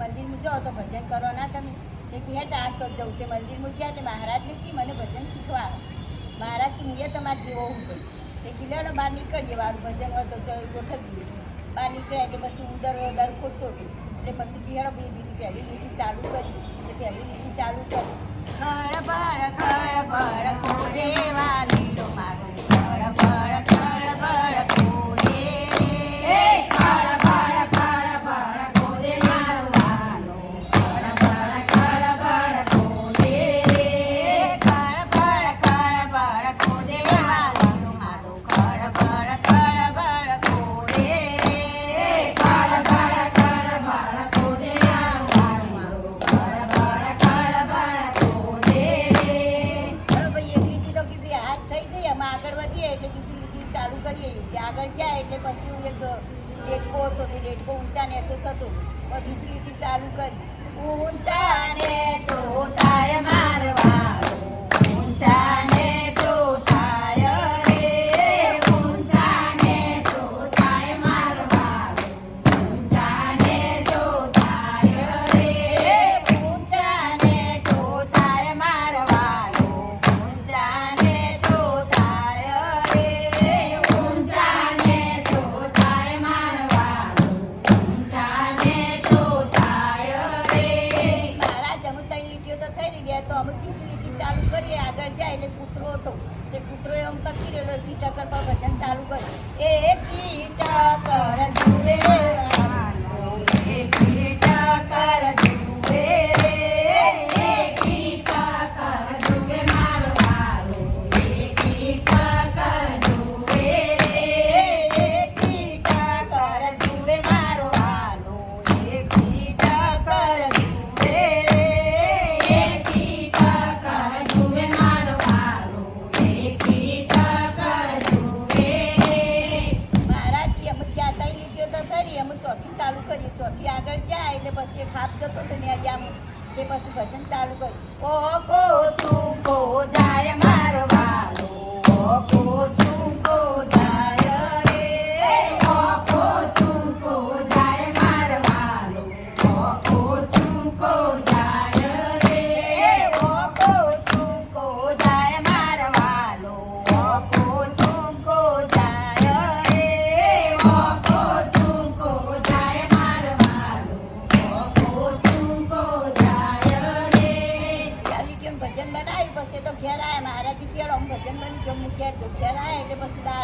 મંદિરમાં જાઓ તો ભજન કરો ના તમે. તે કે હેઠ આજ તો જવું તે મંદિરમાં જ્યાં તે મહારાજને કી મને ભજન શીખવાડો. મહારાજ કે મેં તમારે જેવો હું કહી તે કીધો બહાર નીકળીએ, વારું ભજન હોય તો ગોઠવીએ બહાર નીકળ્યા એટલે પછી ઉંદર દર દર ખોટતો હતી. એટલે પછી ભાઈ બીજી પહેલી લીટી ચાલુ કરી એટલે પહેલી લીટી ચાલુ કરી ખળબળ ખોરે આગળ વધીએ એટલે બીજી બીજું ચાલુ કરીએ. કે આગળ જાય એટલે પછી હું એક ડેટકો હતો તે ડેટકો ઊંચા નેચો થતો. પણ બીજી લીટી ચાલુ કરી. હું ઊંચા થઈ કીચડી ચાલુ કરીએ, આગળ જાય એટલે કૂતરો હતો. તે કૂતરો એમ તકી રહેલો કીટા પર ભજન ચાલુ કર્યું. એ કીટકર જુએ ચોથી ચાલુ કરી ચોથી આગળ જાય એટલે પછી એક હાથ જતો હતો ને આમ તે પછી ભજન ચાલુ કર્યું. ઓ કો ચૂકો જાય મારો વાલો. ઓ કો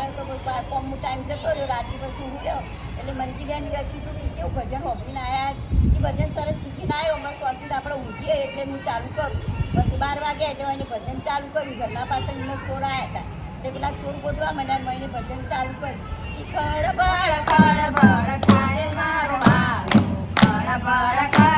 દાડો તો કોમનો ટાઈમ જતો રહ્યો, રાત હું ગયો એટલે મંજીબેન કીધું કે, કેવું ભજન હોપીને આયા? કે ભજન સરસ શીખીને આવ્યો હમણાં સોથી આપણે ઊંઘીએ એટલે હું ચાલુ કરું. પછી બાર વાગે એટલે એને ભજન ચાલુ કર્યું. ઘરના પાછળ એમને ચોર આવ્યા હતા. એટલે પેલા ચોર ગોતવા માંડ્યા મેં ભજન ચાલુ કર્યું. ઈ ખળબળ ખળબળ ખાડે મારો વાલો ખડ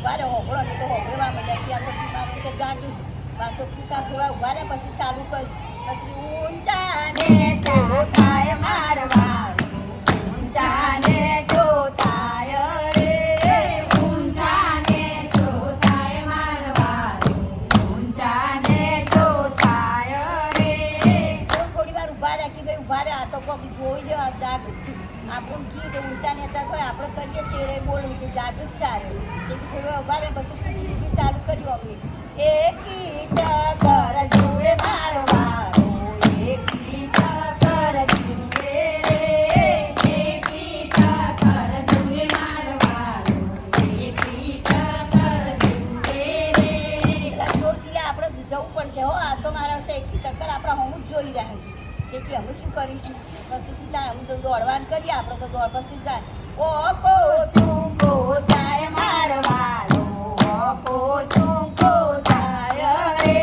ઊભા રહે, હોભળો ને તો હોકળવા માંડ્યા કે આ તો કી મારું છે જાગ્યું પાછો કીકા થોડા ઊભા રહે, પછી ચાલુ કર્યું પછી ઊંચાને ને જો થાય મારવાળો ઊંચા ને જો થાય રે. ઊંચા ને જો થાય મારવાળો ઊંચા ને જો થાય રે. થોડી વાર ઊભા રાખી ભાઈ ઊભા રહે આ તો કોઈ જોઈ લે આ જાગૃત કી રે ઊંચા નેતા હોય આપણે કરીએ છીએ રે બોલવું કે જાદુ જ સારું રે તે અભારે બસ ચાલુ કર્યું અમે. એ શું કરીશું. પછી કીધા હું તો દોડવાન કરીએ, આપણે તો દોડ પછી જાય. ઓ કો ચૂકો જાય મારવાલો ઓ કો ચૂકો જાય રે,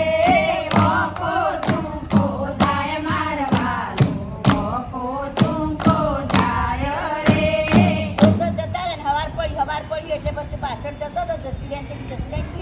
ઓ કો ચૂકો જાય મારવાલો ઓ કો ચૂકો જાય રે. તો જતા હવાર પડી હવાર પડી એટલે પછી પાછળ જતો તો જસીબેન કી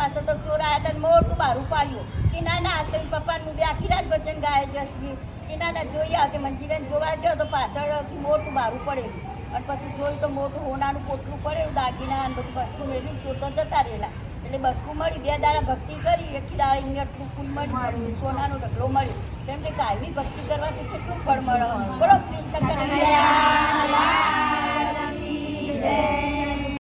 પાસે તો ચોર આવ્યા હતા મોટું બારું પાડ્યું કે ના ના આજ તો પપ્પાને મૂવી આખી રાત વચન ગાય જશે કે ના ના જોઈ આવતી મંજીરાને જોવા જાઓ તો પાછળ મોટું બારું પડેલું અને પછી જોયું તો મોટું હોનાનું પોટલું પડ્યું દાગીના અને બધું વસ્તુ મેળવી છોડતો જતા રહેલા. એટલે બસકું મળી, બે દાડા ભક્તિ કરી, એક દાડા ઇંગટનું ફૂલ મળી સોનાનો ઢગલો મળ્યો કેમ કે કાયમી ભક્તિ કરવાથી કેટલું ફળ મળે. બોલો, કૃષ્ણ કનૈયા.